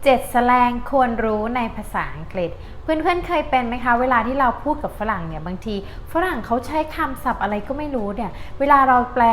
7แสแลงควรรู้ในภาษาอังกฤษ เพื่อนๆเคยเป็นไหมคะ เวลาที่เราพูดกับฝรั่งเนี่ยบางที ฝรั่งเขาใช้คำศัพท์อะไรก็ไม่รู้เนี่ยเวลาเราแปล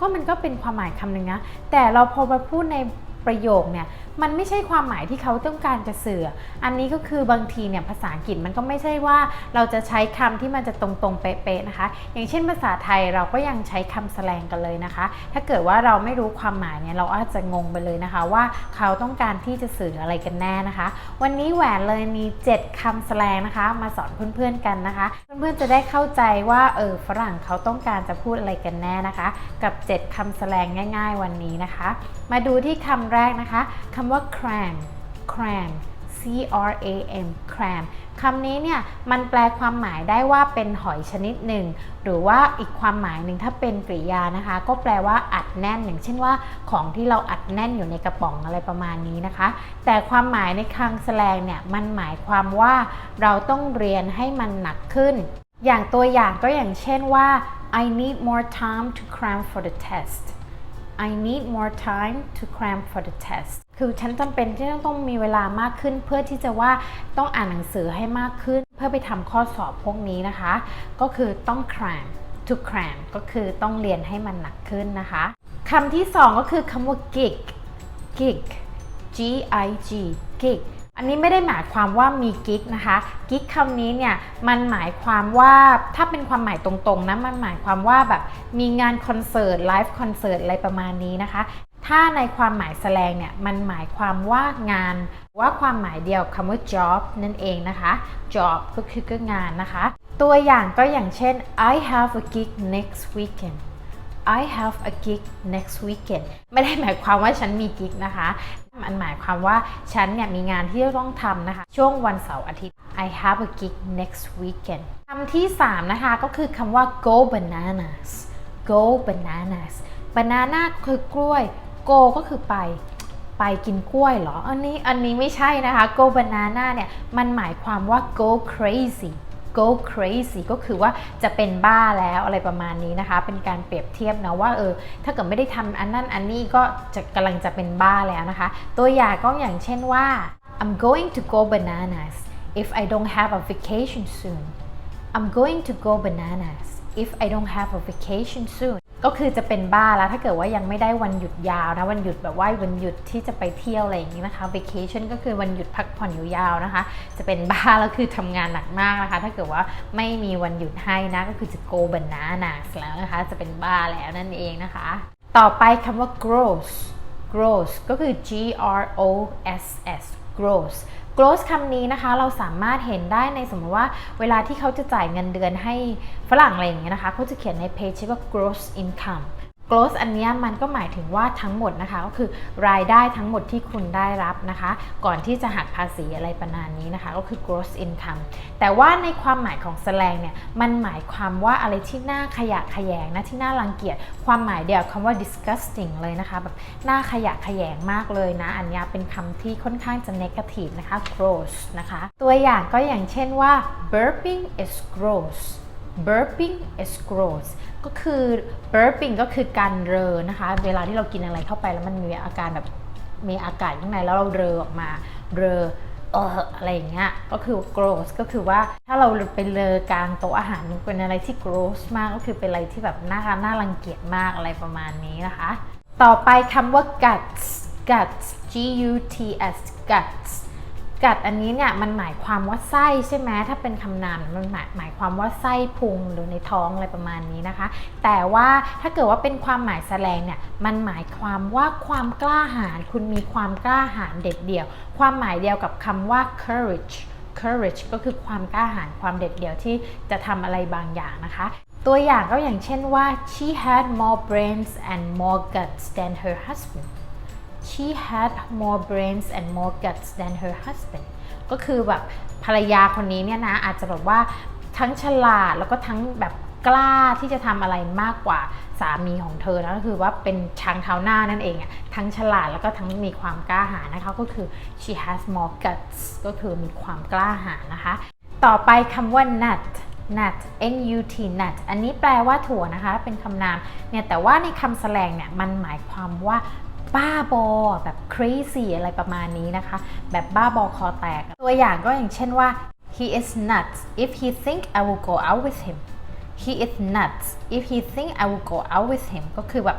ก็มันก็เป็นความหมายคำหนึ่งนะแต่เราพอมาพูดในประโยคเนี่ย มันไม่ใช่ความหมายที่เขาต้องการจะสื่อ อันนี้ก็คือบางทีเนี่ยภาษาอังกฤษมันก็ไม่ใช่ว่าเราจะใช้คำที่มันจะตรงๆเป๊ะๆนะคะ อย่างเช่นภาษาไทยเราก็ยังใช้คำแสลงกันเลยนะคะ ถ้าเกิดว่าเราไม่รู้ความหมายเนี่ยเราอาจจะงงไปเลยนะคะ ว่าเขาต้องการที่จะสื่ออะไรกันแน่นะคะ วันนี้แหวนเลยมี 7คำแสลงนะคะ มาสอนเพื่อนๆกันนะคะ เพื่อนๆจะได้เข้าใจว่าเออฝรั่งเขาต้องการจะพูดอะไรกันแน่นะคะ กับ 7คำแสลงง่าย ๆ วันนี้นะคะ มาดูที่คำแรกนะคะคำว่า cram cram C R A M cram คำนี้เนี่ยมันแปลความหมายได้ว่าเป็นหอยชนิดหนึ่ง หรือว่าอีกความหมายหนึ่งถ้าเป็นกริยานะคะ ก็แปลว่าอัดแน่นอย่างเช่นว่าของที่เราอัดแน่นอยู่ในกระป๋องอะไรประมาณนี้นะคะ แต่ความหมายในคลังแสลงเนี่ยมันหมายความว่าเราต้องเรียนให้มันหนักขึ้น อย่างตัวอย่างก็อย่างเช่นว่า I need more time to cram for the test I need more time to cram for the test คือฉันจำเป็นที่ต้องมีเวลามากขึ้น เพื่อที่จะว่าต้องอ่านหนังสือให้มากขึ้น เพื่อไปทำข้อสอบพวกนี้นะคะ ก็คือต้อง cram to cram ก็คือต้องเรียนให้มันหนักขึ้นนะคะคำที่สองก็คือคำว่า gig gig G I G gig อันนี้ไม่ได้หมายความว่ามีกิ๊กนะคะกิ๊กคำนี้เนี่ยมันหมายความว่าถ้าเป็นความหมายตรงๆนะมันหมายความว่าแบบมีงานคอนเสิร์ตไลฟ์คอนเสิร์ตอะไรประมาณนี้นะคะ ถ้าในความหมายแสลงเนี่ยมันหมายความว่างานว่าความหมายเดียวคำว่า job นั่นเองนะคะ job ก็คือก็งานนะคะ ตัวอย่างก็อย่างเช่น I have a gig next weekend I have a gig next weekend ไม่ได้หมายความว่าฉันมีกิ๊กนะคะ มันหมายความว่าฉันเนี่ยมีงานที่จะต้องทำนะคะ ช่วงวันเสาร์อาทิตย์ I have a gig next weekend คำที่ 3 นะคะ ก็คือคำว่า go bananas go bananas banana คือกล้วย go ก็คือไปไปกินกล้วยเหรอ อันนี้อันนี้ไม่ใช่นะคะ go banana เนี่ย มันหมายความว่า go crazy go crazy ก็คือว่าจะเป็นบ้าแล้วอะไรประมาณนี้นะคะ เป็นการเปรียบเทียบนะว่าเออถ้าเกิดไม่ได้ทำอันนั้นอันนี้ก็จะกำลังจะเป็นบ้าแล้วนะคะ ตัวอย่างก็อย่างเช่นว่า I'm going to go bananas if I don't have a vacation soon I'm going to go bananas if I don't have a vacation soon ก็คือจะเป็นบ้าแล้วถ้าเกิดว่ายังไม่ได้วันหยุดยาวนะวันหยุดแบบว่าวันหยุดที่จะไปเที่ยวอะไรอย่างนี้นะคะ vacation ก็คือวันหยุดพักผ่อนอยู่ยาวนะคะ จะเป็นบ้าแล้วคือทำงานหนักมากนะคะ ถ้าเกิดว่าไม่มีวันหยุดให้นะก็คือจะ go bananas แล้วนะคะ จะเป็นบ้าแล้วนั่นเองนะคะ ต่อไปคำว่า gross gross ก็คือ G R O S S gross gross คำนี้นะคะเราสามารถเห็นได้ในสมมติว่าเวลาที่เขาจะจ่ายเงินเดือนให้ฝรั่งอะไรอย่างเงี้ยนะคะเขาจะเขียนในเพจชื่อว่า gross income gross อันนี้มันก็หมายถึงว่าทั้งหมดนะคะ ก็คือรายได้ทั้งหมดที่คุณได้รับนะคะ ก่อนที่จะหักภาษีอะไรประมาณนี้นะคะ ก็คือ gross income แต่ว่าในความหมายของแสลงเนี่ยมันหมายความว่าอะไรที่น่าขยะแขยงนะที่น่ารังเกียจความหมายเดียวคำว่า disgusting เลยนะคะแบบน่าขยะแขยงมากเลยนะ อันนี้เป็นคำที่ค่อนข้างจะ negative นะคะ gross นะคะ ตัวอย่างก็อย่างเช่นว่า burping is gross burping is gross ก็คือ burping ก็คือการเรอนะคะ เวลาที่เรากินอะไรเข้าไปแล้วมันมีอาการแบบมีอากาศข้างในแล้วเราเรอออกมาเรอเอออะไรอย่างเงี้ยก็คือ gross ก็คือว่าถ้าเราไปเลอกลางโต๊ะอาหารเป็นอะไรที่ gross มากก็คือเป็นอะไรที่แบบน่าน่ารังเกียจมากอะไรประมาณนี้นะคะ ต่อไปคำว่า guts guts G U T S guts กัดอันนี้เนี่ยมันหมายความว่าไส้ใช่ไหมถ้าเป็นคำนามมันหมายหมายความว่าไส้พุงหรือในท้องอะไรประมาณนี้นะคะ แต่ว่าถ้าเกิดว่าเป็นความหมายแสลงเนี่ยมันหมายความว่าความกล้าหาญคุณมีความกล้าหาญเด็ดเดี่ยว ความหมายเดียวกับคำว่า courage courage ก็คือความกล้าหาญความเด็ดเดี่ยวที่จะทำอะไรบางอย่างนะคะตัวอย่างก็อย่างเช่นว่า she had more brains and more guts than her husband she had more brains and more guts than her husband ก็คือแบบภรรยาคนนี้เนี่ยนะอาจจะแบบว่าทั้งฉลาดแล้วก็ทั้งแบบกล้าที่จะทำอะไรมากกว่าสามีของเธอนะก็คือว่าเป็นช้างเท้าหน้านั่นเองอะทั้งฉลาดแล้วก็ทั้งมีความกล้าหาญนะคะก็คือ she has more guts ก็คือมีความกล้าหาญนะคะ ต่อไปคำว่า nut nut n u t nut อันนี้แปลว่าถั่วนะคะ เป็นคำนามเนี่ยแต่ว่าในคำแสลงเนี่ยมันหมายความว่า บ้าบอแบบ crazy อะไรประมาณนี้นะคะ แบบบ้าบอคอแตก ตัวอย่างก็อย่างเช่นว่า he is nuts if he think I will go out with him he is nuts if he think I will go out with him ก็คือแบบ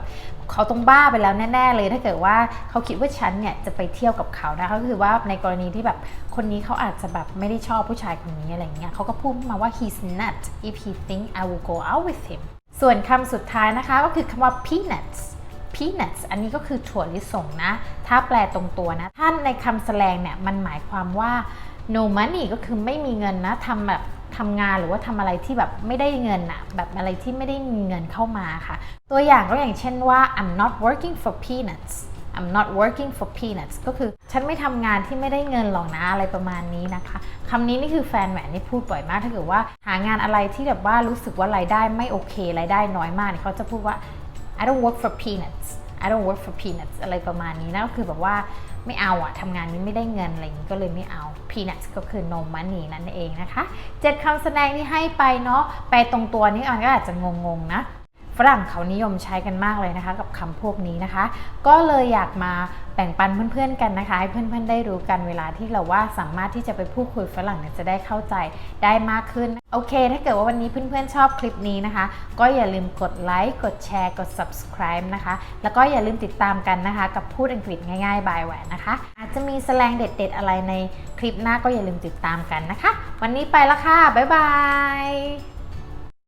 เขาต้องบ้าไปแล้วแน่ๆเลยถ้าเกิดว่าเขาคิดว่าฉันเนี่ยจะไปเที่ยวกับเขานะก็คือว่าในกรณีที่แบบคนนี้เขาอาจจะแบบไม่ได้ชอบผู้ชายคนนี้อะไรเงี้ยเขาก็พูดมาว่า he's nuts if he think I will go out with him ส่วนคำสุดท้ายนะคะก็คือคำว่า peanuts peanuts อันนี้ก็คือถั่วลิสงนะ ถ้าแปลตรงตัวนะถ้านในคำแสลงเนี่ยมันหมายความว่า no money ก็คือไม่มีเงินนะทำแบบทำงานหรือว่าทำอะไรที่แบบไม่ได้เงินอะแบบอะไรที่ไม่ได้มีเงินเข้ามาค่ะ ตัวอย่างก็อย่างเช่นว่า I'm not working for peanuts I'm not working for peanuts ก็คือฉันไม่ทำงานที่ไม่ได้เงินหรอกนะอะไรประมาณนี้นะคะคำนี้นี่คือแฟนแหวนนี่พูดบ่อยมาก ถ้าเกิดว่าหางานอะไรที่แบบว่ารู้สึกว่ารายได้ไม่โอเครายได้น้อยมากเขาจะพูดว่า I don't work for peanuts I don't work for peanuts อะไรประมาณนี้นะก็คือแบบว่าไม่เอาอะทำงานนี้ไม่ได้เงินอะไรอย่างนี้ก็เลยไม่เอา peanuts ก็คือ no money นั่นเองนะคะ เจ็ดคำแสดงที่ให้ไปเนาะแปลตรงตัวนี้มันก็อาจจะงงๆนะ ฝรั่งเขานิยมใช้กันมากเลยนะคะ กับคำพวกนี้นะคะ ก็เลยอยากมาแบ่งปันเพื่อนๆกันนะคะ ให้เพื่อนๆได้รู้กันเวลาที่เราว่าสามารถที่จะไปพูดคุยฝรั่งเนี่ยจะได้เข้าใจได้มากขึ้น โอเค ถ้าเกิดว่าวันนี้เพื่อนๆชอบคลิปนี้นะคะ ก็อย่าลืมกดไลค์กดแชร์กด subscribe นะคะ แล้วก็อย่าลืมติดตามกันนะคะ กับพูดอังกฤษง่ายๆบายแหวนนะคะ อาจจะมีแสแลงเด็ด ๆ อะไรในคลิปหน้าก็อย่าลืมติดตามกันนะคะ วันนี้ไปละค่ะบ๊ายบาย